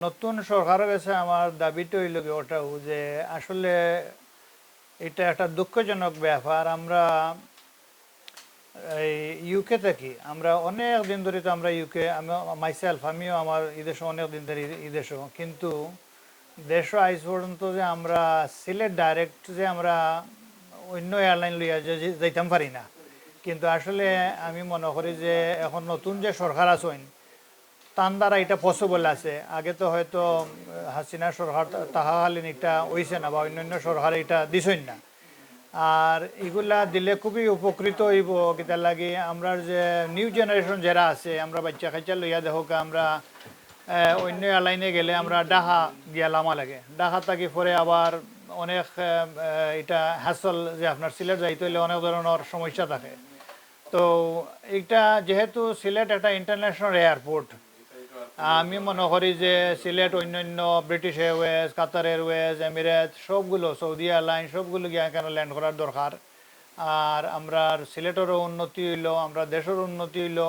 নতুন সরকারের কাছে আমার দাবিটা হইল কি ওটাও যে আসলে এটা একটা দুঃখজনক ব্যাপার। আমরা এই ইউকে থাকি, আমরা অনেক দিন ধরে তো আমরা ইউকে আমি মাইসেলফ আমিও আমার এই দেশে অনেক দিন ধরে এই দেশও কিন্তু দেশ আইস পর্যন্ত যে আমরা সিলেট ডাইরেক্ট যে আমরা অন্য এয়ারলাইন লইয়া যাইতাম পারি না। কিন্তু আসলে আমি মনে করি যে এখন নতুন যে সরকার আছেন তান দ্বারা এটা পসিবল আছে। আগে তো হয়তো হাসিনা সরকার তাহাকালীন এটা হইছে না বা অন্যান্য সরকার এটা দিছই না। আর এগুলা দিলে খুবই উপকৃত হইব কিতা লাগে। আমরা যে নিউ জেনারেশন যারা আছে, আমরা বাচ্চা কাচ্চা লইয়া দেখো আমরা অন্য লাইনে গেলে আমরা ডাহা গিয়া লামা লাগে। ডাহা থাকি পরে আবার অনেক এটা হ্যাসল যে আপনার সিলেট যাইতে হইলে অনেক ধরনের সমস্যা থাকে। তো এটা যেহেতু সিলেট একটা ইন্টারন্যাশনাল এয়ারপোর্ট আমি মনে করি যে সিলেট, অন্যান্য British Airways Qatar Airways Emirate সবগুলো সৌদি এয়ারলাইন সবগুলো গিয়ে এখানে ল্যান্ড করার দরকার। আর আমরা সিলেটেরও উন্নতি হইল, আমরা দেশের উন্নতি হইল।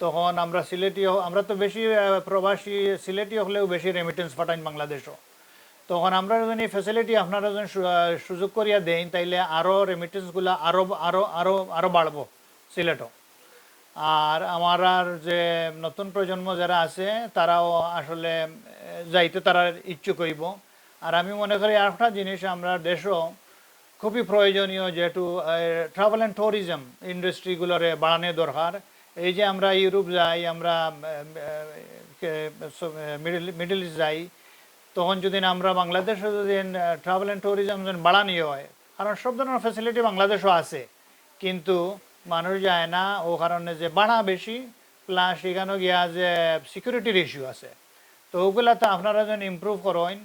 তখন আমরা সিলেটি আমরা তো বেশি প্রবাসী সিলেটি হলেও বেশি রেমিটেন্স পাঠাইন বাংলাদেশও। তখন আমরা যদি ফেসিলিটি আপনারা যদি সুযোগ করিয়া দেন, তাইলে আরও রেমিটেন্সগুলো আরও আরও আরও আরও বাড়বো সিলেটও। আর আমার আর যে নতুন প্রজন্ম যারা আছে, তারাও আসলে যাইতে তারা ইচ্ছুক হইব। আর আমি মনে করি আরেকটা জিনিস, আমরা দেশও খুবই প্রয়োজনীয় যেহেতু ট্রাভেল অ্যান্ড ট্যুরিজম ইন্ডাস্ট্রিগুলোরে বাড়ানো দরকার। এই যে আমরা ইউরোপ যাই, আমরা মিডল মিডল ইস্ট যাই, তখন যদি আমরা বাংলাদেশে যদি ট্রাভেল অ্যান্ড ট্যুরিজম যদি বাড়ানি হয়, কারণ সব ধরনের ফেসিলিটি বাংলাদেশও আছে। কিন্তু মানুষ যায় না, ও কারণে যে বাড়া বেশি প্লাস এখানে গিয়া যে সিকিউরিটির ইস্যু আছে। তো ওগুলা তো আপনারা যখন ইমপ্রুভ করেন,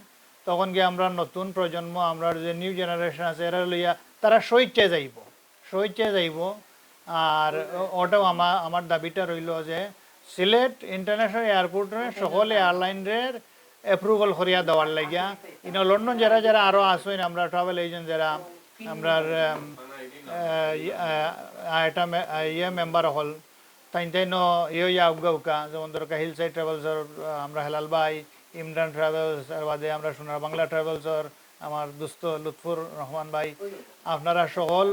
তখন গিয়ে আমরা নতুন প্রজন্ম, আমরা যে নিউ জেনারেশন আছে, এরা লইয়া তারা সইচে যাইব সইচে যাইব। আর ওটাও আমার আমার দাবিটা রইল যে সিলেট ইন্টারন্যাশনাল এয়ারপোর্টে সকল এয়ারলাইনের অ্যাপ্রুভাল করিয়া দেওয়ার লাগিয়া। ইনো লন্ডন যারা যারা আরও আসেন আমরা ট্রাভেল এজেন্ট যারা আমরা এটা ইয়ে মেম্বার হল। তাই তাই ন ইয়ে যেমন ধরো হিল সাইড ট্রাভেলসর আমরা হেলাল ভাই ইমরান ট্রাভেলস বাদে আমরা সোনার বাংলা ট্রাভেলসর আমার দুস্থ লুৎফুর রহমান ভাই, আপনারা সকল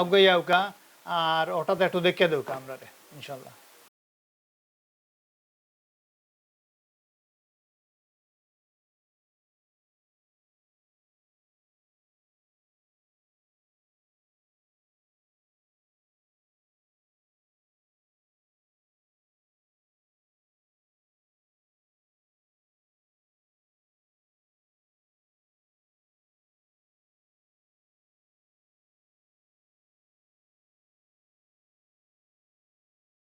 আউগাইয়া আউকা আর ওটাতে একটু দেখে দেউকা আমরা ইনশাল্লাহ।